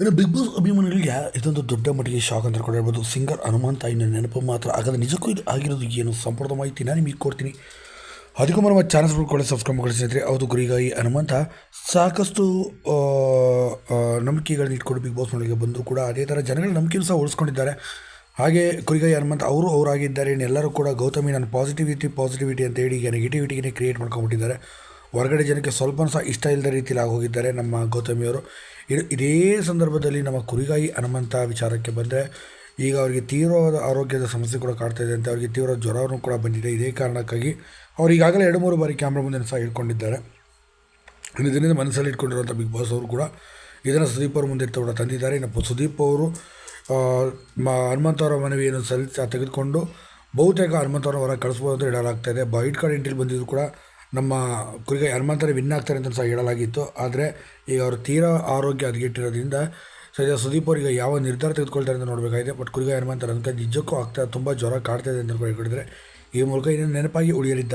ಇನ್ನು big boss ಅಭಿಮಾನಿಗಳಿಗೆ ಇದೊಂದು ದೊಡ್ಡ ಮಟ್ಟಿಗೆ ಶಾಕ್ ಅಂತ ಕೂಡ ಹೇಳ್ಬೋದು ಸಿಂಗರ್ ಹನುಮಂತ ಇನ್ನು ನೆನಪು ಮಾತ್ರ ಆಗದ ನಿಜಕ್ಕೂ ಇದು ಆಗಿರೋದು ಏನು? ಸಂಪೂರ್ಣ ಮಾಹಿತಿ ನಾನು ನಿಮಗೆ ಕೊಡ್ತೀನಿ. ಅದಕ್ಕೂ ನಮ್ಮ ಚಾನಲ್ಸ್ ಕೂಡ ಸಬ್ಸ್ಕ್ರೈಬ್ ಮಾಡಿ ಸ್ನೇಹಿತರೆ. ಹೌದು ಗುರಿಗಾಯಿ ಹನುಮಂತ ಸಾಕಷ್ಟು ನಂಬಿಕೆಗಳನ್ನ ಇಟ್ಕೊಂಡು ಬಿಗ್ ಬಾಸ್ ಮನೆಗೆ ಬಂದರೂ ಕೂಡ. ಅದೇ ಥರ ಜನಗಳ ನಂಬಿಕೆಯೂ ಸಹ ಉಳಿಸ್ಕೊಂಡಿದ್ದಾರೆ. ಹಾಗೆ ಕುರಿಗಾಯಿ ಹನುಮಂತ ಅವರು ಅವರಾಗಿದ್ದಾರೆ. ಎಲ್ಲರೂ ಕೂಡ ಗೌತಮಿ ನಾನು ಪಾಸಿಟಿವಿಟಿ ಪಾಸಿಟಿವಿಟಿ ಅಂತ ಹೇಳಿ ಈಗ ನೆಗೆಟಿವಿಟಿಗೆ ಕ್ರಿಯೇಟ್ ಮಾಡ್ಕೊಂಡ್ಬಿಟ್ಟಿದ್ದಾರೆ. ಹೊರಗಡೆ ಜನಕ್ಕೆ ಸ್ವಲ್ಪ ಸಹ ಇಷ್ಟ ಇಲ್ಲದ ರೀತಿಯಲ್ಲಿ ಆಗೋಗಿದ್ದಾರೆ ನಮ್ಮ ಗೌತಮಿಯವರು ಇದು ಸಂದರ್ಭದಲ್ಲಿ ನಮ್ಮ ಕುರಿಗಾಯಿ ಹನುಮಂತ ವಿಚಾರಕ್ಕೆ ಬಂದರೆ, ಈಗ ಅವರಿಗೆ ತೀವ್ರವಾದ ಆರೋಗ್ಯದ ಸಮಸ್ಯೆ ಕೂಡ ಕಾಡ್ತಾ ಇದೆ ಅಂತ ಅವರಿಗೆ ತೀವ್ರ ಜ್ವರವೂ ಕೂಡ ಬಂದಿದೆ. ಇದೇ ಕಾರಣಕ್ಕಾಗಿ ಅವರು ಈಗಾಗಲೇ ಎರಡು ಮೂರು ಬಾರಿ ಕ್ಯಾಮ್ರಾ ಮುಂದೆ ಸಹ ಇಟ್ಕೊಂಡಿದ್ದಾರೆ ಇದರಿಂದ ಮನಸ್ಸಲ್ಲಿ ಇಟ್ಕೊಂಡಿರುವಂಥ ಬಿಗ್ ಬಾಸ್ ಅವರು ಕೂಡ ಇದನ್ನು ಸುದೀಪ್ ಅವ್ರ ಮುಂದೆ ಕೂಡ ತಂದಿದ್ದಾರೆ. ಇನ್ನು ಸುದೀಪ್ ಅವರು ಮ ಹನುಮಂತ ಅವರ ಮನವಿಯನ್ನು ಸಲ್ಲಿಸಿ ತೆಗೆದುಕೊಂಡು ಬಹುತೇಕ ಹನುಮಂತ ಅವರ ಹೊರ ಕಳಿಸ್ಬೋದು ಅಂತ ಹೇಳಲಾಗ್ತಾ ಇದೆ. ವೈಟ್ ಕಾರ್ಡ್ ಎಂಟ್ರಿ ಬಂದಿದ್ದು ಕೂಡ ನಮ್ಮ ಕುರಿಗ ಹನುಮಂತರೇ ವಿನ್ ಆಗ್ತಾರೆ ಅಂತ ಸಹ ಹೇಳಲಾಗಿತ್ತು. ಆದರೆ ಈಗ ಅವರು ತೀರಾ ಆರೋಗ್ಯ ಹದಗೆಟ್ಟಿರೋದ್ರಿಂದ ಸದ್ಯ ಸುದೀಪ್ ಅವರಿಗೆ ಯಾವ ನಿರ್ಧಾರ ತೆಗೆದುಕೊಳ್ತಾರೆ ಅಂತ ನೋಡಬೇಕಾಗಿದೆ. ಬಟ್ ಕುರಿಗ ಹನುಮಂತರ ಅಂತ ನಿಜಕ್ಕೂ ಆಗ್ತಾ, ತುಂಬ ಜ್ವರ ಕಾಡ್ತಾ ಇದೆ ಅಂತ ಹೇಳಿದ್ರೆ ಈ ಮೂಲಕ ಇನ್ನೂ ನೆನಪಾಗಿ ಉಳಿಯಲಿದ್ದಾರೆ.